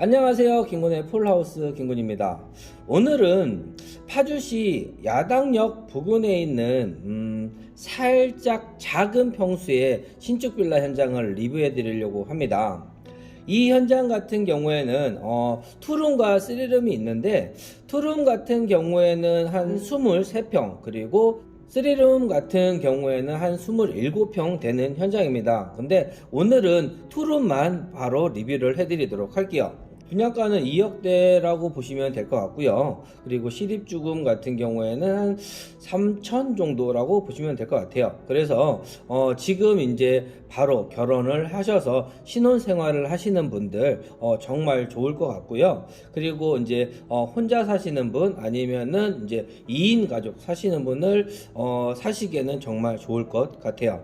안녕하세요. 김군의 폴하우스 김군입니다. 오늘은 파주시 야당역 부근에 있는 음, 살짝 작은 평수의 신축 빌라 현장을 리뷰해 드리려고 합니다. 이 현장 같은 경우에는 어, 투룸과 쓰리룸이 있는데 투룸 같은 경우에는 한 23평 그리고 쓰리룸 같은 경우에는 한 27평 되는 현장입니다. 근데 오늘은 투룸만 바로 리뷰를 해드리도록 할게요. 분양가는 2억대라고 보시면 될 것 같고요. 그리고 시립주금 같은 경우에는 한 3천 정도라고 보시면 될 것 같아요. 그래서 어, 지금 이제 바로 결혼을 하셔서 신혼 생활을 하시는 분들 어, 정말 좋을 것 같고요. 그리고 이제 어, 혼자 사시는 분 아니면은 이제 2인 가족 사시는 분을 어, 사시기에는 정말 좋을 것 같아요.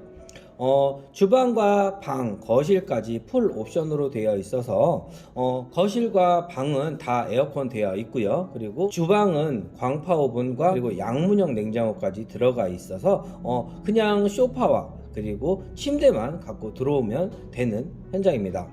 어, 주방과 방, 거실까지 풀 옵션으로 되어 있어서 어, 거실과 방은 다 에어컨 되어 있고요. 그리고 주방은 광파 오븐과 그리고 양문형 냉장고까지 들어가 있어서 어, 그냥 소파와 그리고 침대만 갖고 들어오면 되는 현장입니다.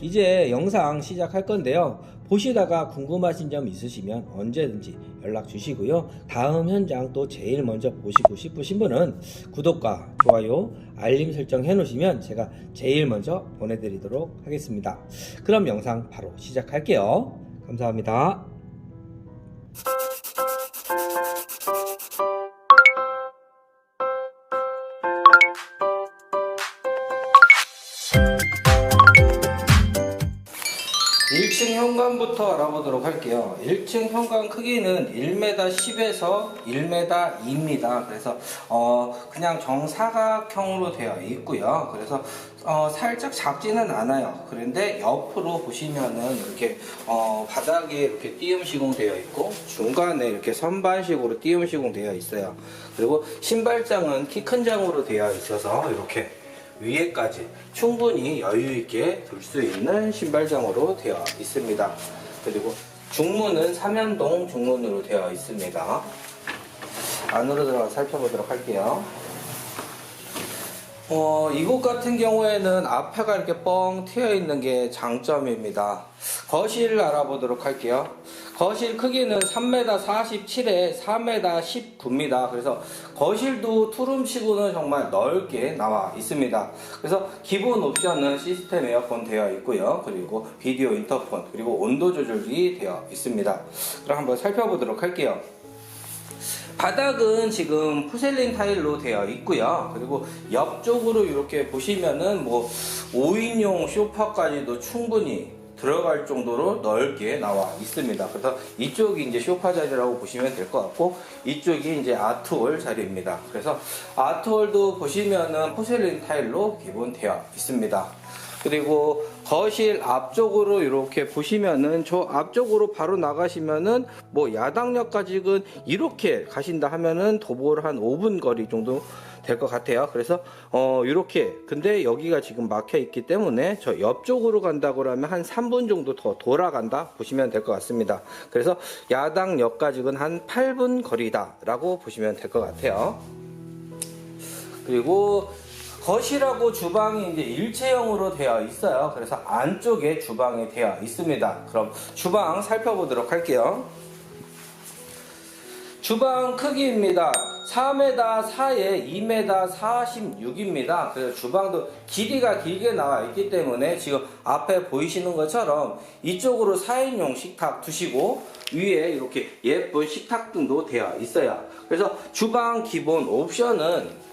이제 영상 시작할 건데요. 보시다가 궁금하신 점 있으시면 언제든지 연락 주시고요. 다음 현장 또 제일 먼저 보시고 싶으신 분은 구독과 좋아요, 알림 설정 해 놓으시면 제가 제일 먼저 보내드리도록 하겠습니다. 그럼 영상 바로 시작할게요. 감사합니다. 현관부터 알아보도록 할게요. 1층 현관 크기는 1m 10에서 1m 2입니다. 그래서 어 그냥 정사각형으로 되어 있고요. 그래서 어 살짝 작지는 않아요. 그런데 옆으로 보시면은 이렇게 어 바닥에 이렇게 띄움 시공되어 있고 중간에 이렇게 선반식으로 띄움 시공되어 있어요. 그리고 신발장은 키 큰 장으로 되어 있어서 이렇게 위에까지 충분히 여유 있게 둘 수 있는 신발장으로 되어 있습니다. 그리고 중문은 삼연동 중문으로 되어 있습니다. 안으로 들어가 살펴보도록 할게요. 어, 이곳 같은 경우에는 앞에가 이렇게 뻥 트여 있는 게 장점입니다. 거실을 알아보도록 할게요. 거실 크기는 3m 47에 4m 19입니다. 그래서 거실도 투룸치고는 정말 넓게 나와 있습니다. 그래서 기본 옵션은 시스템 에어컨 되어 있고요. 그리고 비디오 인터폰, 그리고 온도 조절이 되어 있습니다. 그럼 한번 살펴보도록 할게요. 바닥은 지금 포셀린 타일로 되어 있고요. 그리고 옆쪽으로 이렇게 보시면은 뭐 5인용 소파까지도 충분히 들어갈 정도로 넓게 나와 있습니다. 그래서 이쪽이 이제 소파 자리라고 보시면 될 것 같고 이쪽이 이제 아트홀 자리입니다. 그래서 아트홀도 보시면은 포셀린 타일로 기본 되어 있습니다. 그리고 거실 앞쪽으로 이렇게 보시면은 저 앞쪽으로 바로 나가시면은 뭐 야당역까지는 이렇게 가신다 하면은 도보를 한 5분 거리 정도 될 것 같아요. 그래서 어 이렇게 근데 여기가 지금 막혀 있기 때문에 저 옆쪽으로 간다고 하면 한 3분 정도 더 돌아간다 보시면 될 것 같습니다. 그래서 야당역까지는 한 8분 거리다라고 보시면 될 것 같아요. 그리고 거실하고 주방이 이제 일체형으로 되어 있어요. 그래서 안쪽에 주방이 되어 있습니다. 그럼 주방 살펴보도록 할게요. 주방 크기입니다. 4m 4에 2m 46입니다. 그래서 주방도 길이가 길게 나와 있기 때문에 지금 앞에 보이시는 것처럼 이쪽으로 4인용 식탁 두시고 위에 이렇게 예쁜 식탁 등도 되어 있어요. 그래서 주방 기본 옵션은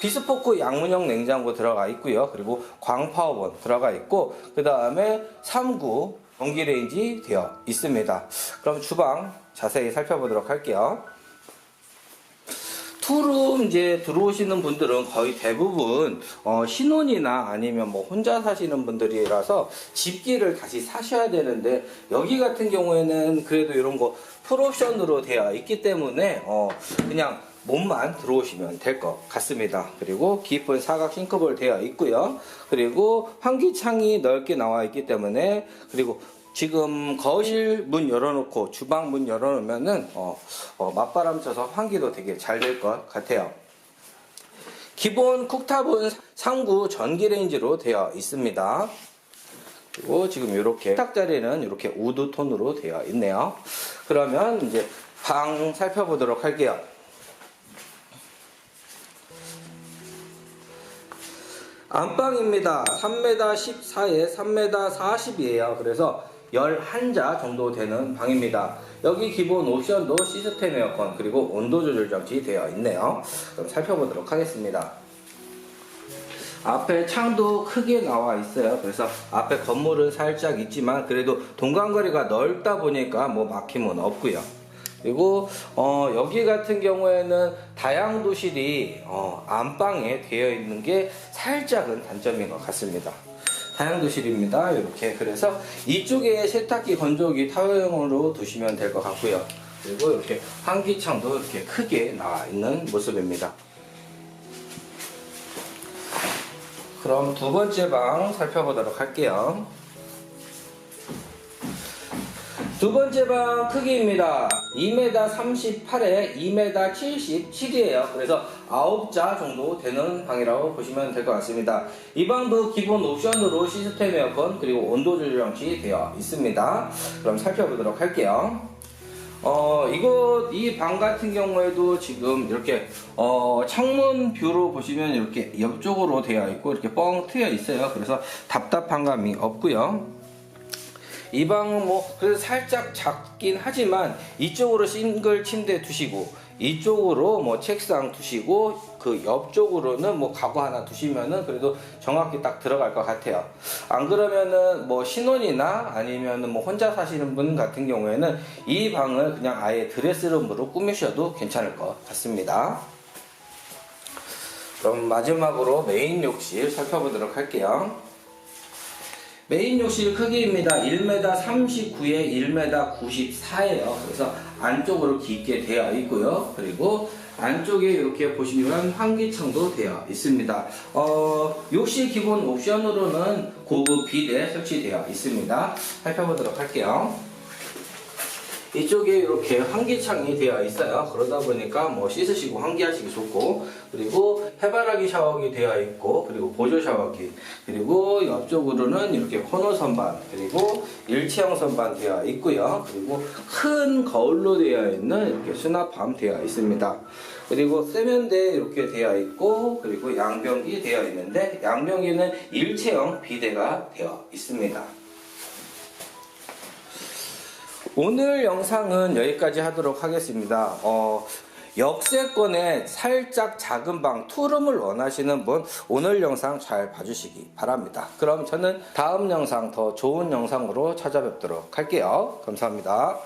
비스포크 양문형 냉장고 들어가 있고요. 그리고 광파워본 들어가 있고 그 다음에 3구 전기레인지 되어 있습니다. 그럼 주방 자세히 살펴보도록 할게요. 투룸 이제 들어오시는 분들은 거의 대부분 어, 신혼이나 아니면 뭐 혼자 사시는 분들이라서 집기를 다시 사셔야 되는데 여기 같은 경우에는 그래도 이런 거 풀옵션으로 되어 있기 때문에 어, 그냥 몸만 들어오시면 될 것 같습니다. 그리고 깊은 사각 싱크볼 되어 있고요. 그리고 환기창이 넓게 나와 있기 때문에 그리고 지금 거실 문 열어놓고 주방 문 열어놓으면은 어, 어, 맞바람 쳐서 환기도 되게 잘 될 것 같아요. 기본 쿡탑은 상구 전기레인지로 되어 있습니다. 그리고 지금 이렇게 식탁 자리는 이렇게 우드 톤으로 되어 있네요. 그러면 이제 방 살펴보도록 할게요. 안방입니다. 3m 14에 3m 40이에요. 그래서 11자 정도 되는 방입니다. 여기 기본 옵션도 시스템 에어컨 그리고 온도 조절 장치 되어 있네요. 그럼 살펴보도록 하겠습니다. 앞에 창도 크게 나와 있어요. 그래서 앞에 건물은 살짝 있지만 그래도 동간거리가 넓다 보니까 뭐 막힘은 없고요. 그리고 어, 여기 같은 경우에는 다양도실이 어, 안방에 되어 있는 게 살짝은 단점인 것 같습니다. 다양도실입니다. 이렇게 그래서 이쪽에 세탁기, 건조기 타워형으로 두시면 될 것 같고요. 그리고 이렇게 환기창도 이렇게 크게 나와 있는 모습입니다. 그럼 두 번째 방 살펴보도록 할게요. 두 번째 방 크기입니다. 2m 38에 2m 77이에요. 그래서 9자 정도 되는 방이라고 보시면 될 것 같습니다. 이 방도 기본 옵션으로 시스템 에어컨 그리고 온도 조절 장치 되어 있습니다. 그럼 살펴보도록 할게요. 어, 이거, 이방 같은 경우에도 지금 이렇게, 어, 창문 뷰로 보시면 이렇게 옆쪽으로 되어 있고, 이렇게 뻥 트여 있어요. 그래서 답답한 감이 없고요. 이 방은 뭐, 그래도 살짝 작긴 하지만, 이쪽으로 싱글 침대 두시고, 이쪽으로 뭐 책상 두시고, 그 옆쪽으로는 뭐 가구 하나 두시면은 그래도 정확히 딱 들어갈 것 같아요. 안 그러면은 뭐 신혼이나 아니면은 뭐 혼자 사시는 분 같은 경우에는 이 방을 그냥 아예 드레스룸으로 꾸미셔도 괜찮을 것 같습니다. 그럼 마지막으로 메인 욕실 살펴보도록 할게요. 메인 욕실 크기입니다. 1m 39에 1m 94예요. 그래서 안쪽으로 깊게 되어 있고요. 그리고 안쪽에 이렇게 보시면 환기창도 되어 있습니다. 어, 욕실 기본 옵션으로는 고급 비대 설치되어 있습니다. 살펴보도록 할게요. 이쪽에 이렇게 환기창이 되어 있어요. 그러다 보니까 뭐 씻으시고 환기하시기 좋고, 그리고 해바라기 샤워기 되어 있고, 그리고 보조 샤워기, 그리고 옆쪽으로는 이렇게 코너 선반, 그리고 일체형 선반 되어 있고요. 그리고 큰 거울로 되어 있는 이렇게 수납함 되어 있습니다. 그리고 세면대 이렇게 되어 있고, 그리고 양변기 되어 있는데, 양변기는 일체형 비대가 되어 있습니다. 오늘 영상은 여기까지 하도록 하겠습니다. 어, 역세권에 살짝 작은 방 투룸을 원하시는 분 오늘 영상 잘 봐주시기 바랍니다. 그럼 저는 다음 영상 더 좋은 영상으로 찾아뵙도록 할게요. 감사합니다.